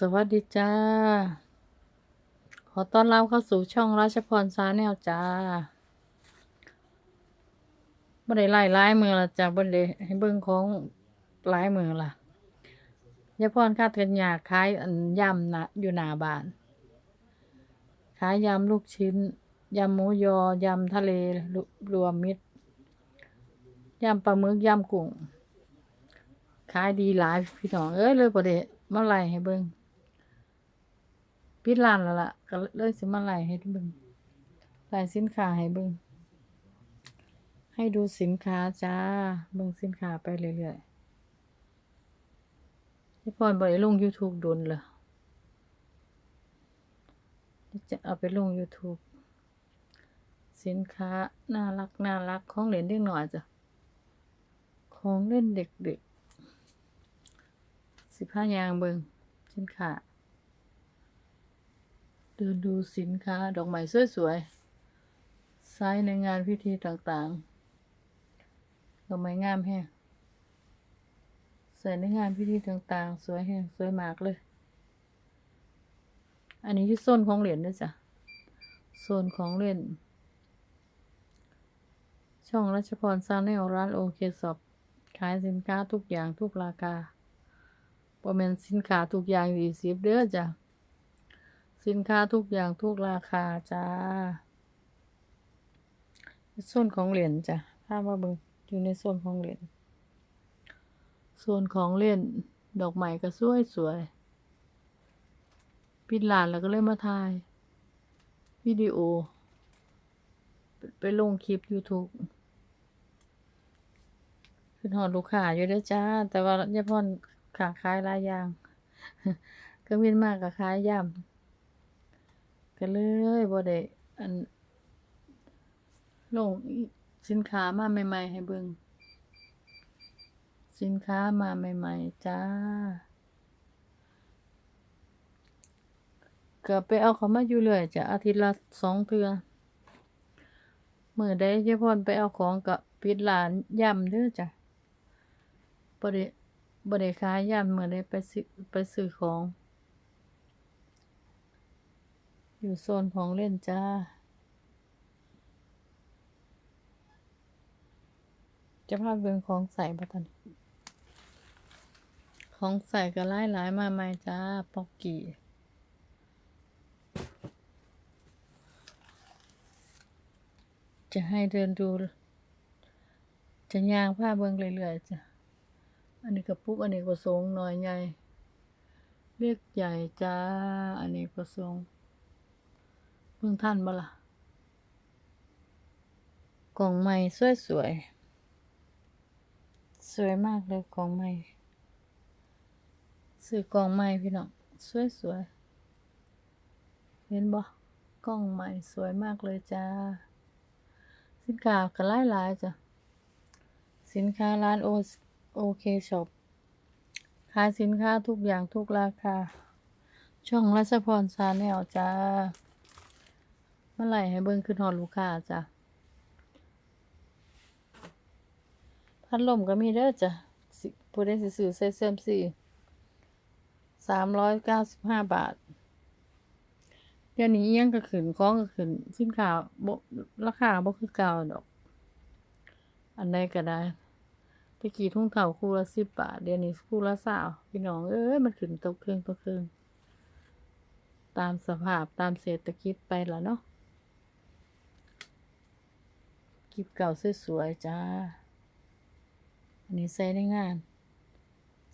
สวัสดีจ้า ขอต้อนรับเข้าสู่ช่องราชพรซาแนลจ้าบ่ได้ไล่ไล่มือละจ้าบ่ได้ให้เบิ่งของไล่มือละยาพรคาดกันยาขายอันยำนะอยู่หน้าบ้าน ขายยำลูกชิ้นยำหมูยอยำทะเลรวมมิตรยำปลาหมึกยำกุ้งขายดีหลายพี่น้องเอ้ยเลยบ่ได้มาไล่ให้เบิ่ง ปิดร้านแล้วล่ะ ก็เลยสิมาไล่ให้เบิ่งไล่สินค้าให้เบิ่งให้ดูสินค้าจ้า เบิ่งสินค้าไปเรื่อยๆพี่พรบ่ได้ลง YouTube โดนเลยจะเอาไปลง YouTube สินค้า น่ารักน่ารักของเล่นเด็กหน่อยจ้ะ ของเล่นเด็กๆสิบห้ายางเบิงสินค้า เดินดูสินค้าดอกไม้สวยๆใช้ในงานพิธีต่างๆ ดอกไม้งามแฮงใส่ในงานพิธีต่างๆ สวยแฮงสวยมากเลย อันนี้คือโซนของเหรียญด้วยจ้ะ โซนของเล่น ช่องรัชพรซาแนลร้านโอเคสอบขายสินค้าทุกอย่างทุกราคาบ่แม่นสินค้าทุกอย่างยี่สิบเด้อจ้ะ สินค้าทุกอย่างทุกราคาจ้าโซนของเหรียญจ้ะถ้ามาเบิ่งอยู่ในโซนของเหรียญโซนของเล่นดอกไม้ก็สวยสวยปิดร้านแล้วก็เลยมาถ่าย วิดีโอ ไปลงคลิป YouTube ขึ้นหอดลูกค้าอยู่ด้อจ้า แต่ว่ายายพรขาขายลายยาง ก็มีมากกับขายย่ำ ก็เลยบ่ได้อันลงสินค้ามาใหม่ ๆ ให้เบิ่งสินค้ามาใหม่ ๆ จ้า ก็ไปเอาเขามาอยู่เรื่อยจะอาทิตย์ละสองเทื่อมื้อใดยาพรไปเอาของก็ปิดร้านย่ำเด้อจ้ะบ่ได้บ่ได้ขายย่ำมื้อใดไปซื้อไปซื้อของ อยู่โซนของเล่นจ้า จะพาเบิ่งของใส่บ่ทันของใส่ก็หลายมาใหม่จ้า ปอกกี้จะให้เดินดู จะยางผ้าเบิ่งเรื่อยๆจ้ะ อันนี้กระปุกอันนี้ก็สงส์น้อยใหญ่เรียกใหญ่จ้า อันนี้ก็สง์ เบิ่งท่านบ่ล่ะ กล่องใหม่สวยสวย สวยมากเลยกล่องใหม่ซื้อกล่องใหม่พี่น้องสวยสวยเห็นบ่กล่องใหม่สวยมากเลยจ้า สินค้าก็หลายหลายจ้ะ สินค้าร้านโอโอเคช็อปขายสินค้าทุกอย่างทุกราคา ช่องรัชพรชาแนลจ้า เมื่อไหร่ให้เบิ่งขึ้นฮอลูกค้าจ้ะพัดลมก็มีเด้อจ้ะผู้ใดสิซื้อใส่เสื้อมสี่สามร้อยเก้าสิบห้าบาทเดี๋ยวนี้อิหยังก็ขึ้นของก็ขึ้นสินค้าบราคาบ่คือเก่าดอก อันใดก็ได้ตะกี้ทุ่งเฒ่าคู่ละสิบบาท เดี๋ยวนี้คู่ละสาวพี่น้องเอ้ยมันขึ้นตกเครื่องตกเครื่องตามสภาพตามเศรษฐกิจไปล่ะเนาะ คลิปเก่าสวยๆจ้า อันนี้ใส่ในงาน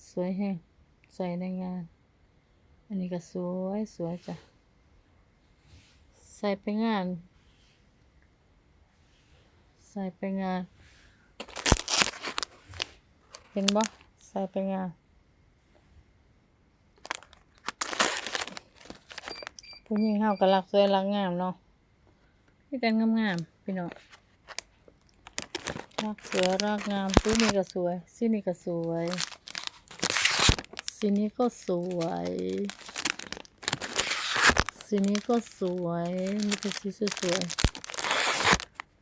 สวยแฮงใส่ในงาน อันนี้ก็สวยสวยจ้ะ ใส่ไปงาน ใส่ไปงาน เห็นบ่ใส่ไปงานผู้หญิงเฮาก็รักสวยรักงามเนาะพี่กันงามๆพี่น้อง รากสวยรากงามซีนี้ก็สวยซีนี้ก็สวยซีนี้ก็สวยซีนี้ก็สวยมีแต่สีสวย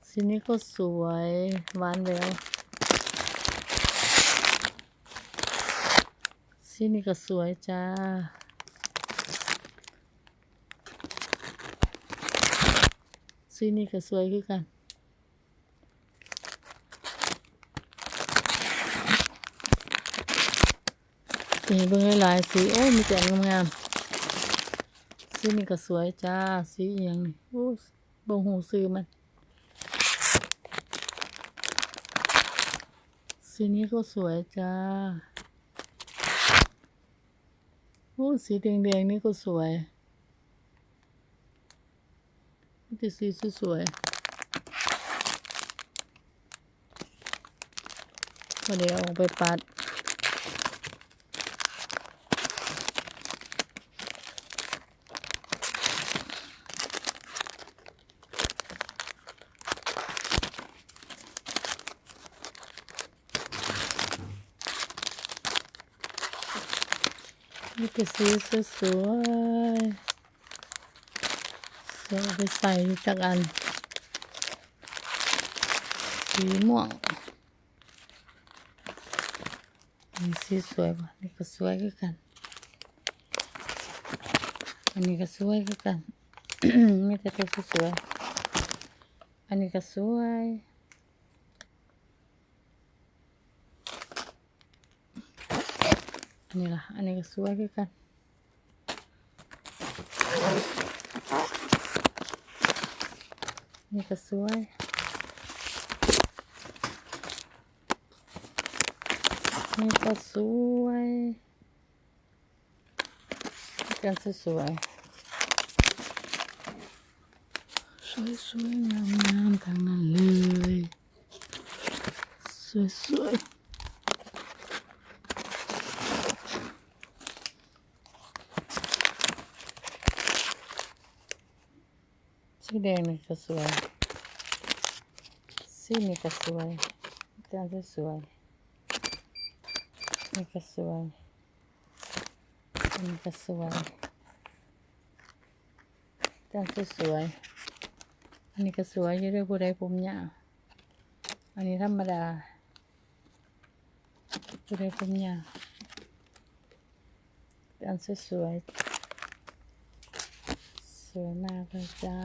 สีนี้ก็สวยหวานแหววซีนี้ก็สวยจ้าซีนี้ก็สวยคือกัน สีเบิ่งหลายๆสีโอ้มีแต่งงามๆสีนี้ก็สวยจ้าสีอย่างนี้โอ้บ่หูซื้อมัน สีนี้ก็สวยจ้าโอ้สีแดงๆนี่ก็สวยนี่แต่สีสวยๆเดี๋ยวเอาไปปัด นี่ก็สีสวยๆสวยเอาไปใส่จักอัน สีม่วงนี่สีสวยป่ะนี่ก็สวยคือกัน อันนี้ก็สวยคือกันมีแต่ตัวสวย อันนี้ก็สวย นนี้ล่ะ อันนี้ก็สวยคือกันนี่ก็สวยนี่ก็สวยกันสวยสวยสวยๆงามงามๆทั้งนั้นเลย สวยสวย แดงนี่ก็สวยสีนี่ก็สวยจานสวยนี่ก็สวยนนี้ก็สวยจานสวย อันนี้ก็สวยอยังได้ผู้ใดผมยาวอันนี้ธรรมดาผู้ใดผมยาวจานสวยๆ สวยมากเลยจ้า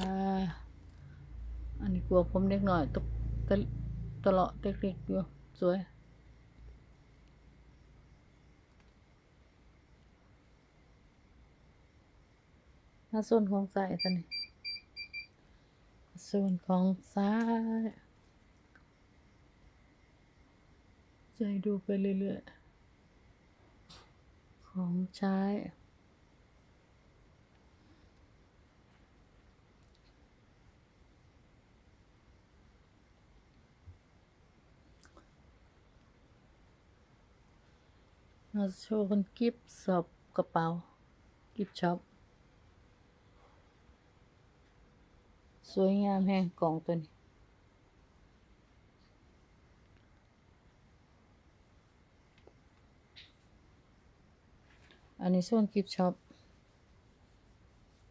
อันนี้กลัวผมเด็กหน่อยตกตะตลอดเด็กๆอยู่สวย มาส่วนของสายกันนี่ส่วนของซ้ายใจดูไปเรื่อยๆ ของใช้ มาโชว์คนกิฟต์สอบกระเป๋า กิฟต์ช็อป สวยงามแห่งกล่องตัวนี้อันนี้ส่วนกิฟต์ช็อป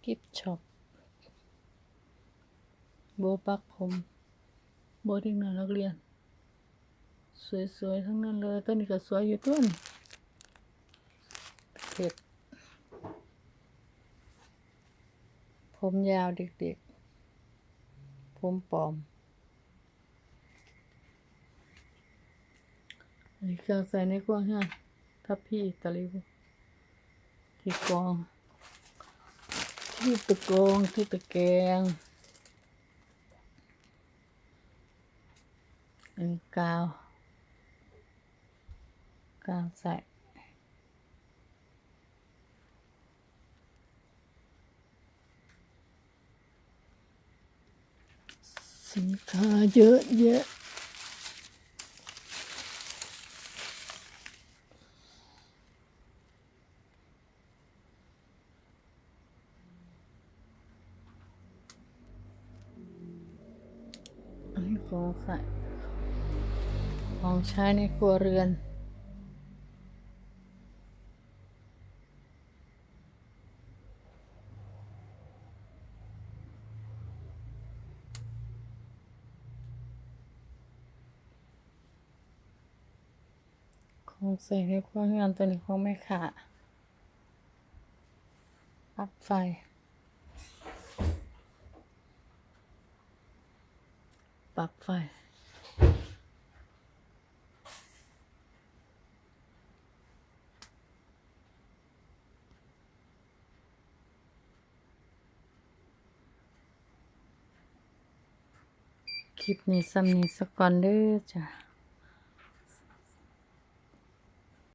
กิฟต์ช็อป โบปักผมโบเด็กน้อยนักเรียน สวยๆ ทั้งนั้นเลยตัวนี้ก็สวยอยู่ตัวนี้ เผ็ด ผมยาวเด็กๆ ผมปลอม อันนี้เครื่องใส่ในกว้างฮะทับพี่ตะลิวที่กรอง ที่ตะกรองที่ตะแกงอันกาว กาวใส่ สินค้าเยอะแยะอันนี้ของใช้ของใช้ในครัวเรือน คงเสียงใพ่องานตัวนี้คงไม่ขาดปลั๊กไฟ ปลั๊กไฟคลิปนี้ซ้ำนี้สักก่อนเด้อจ้ะ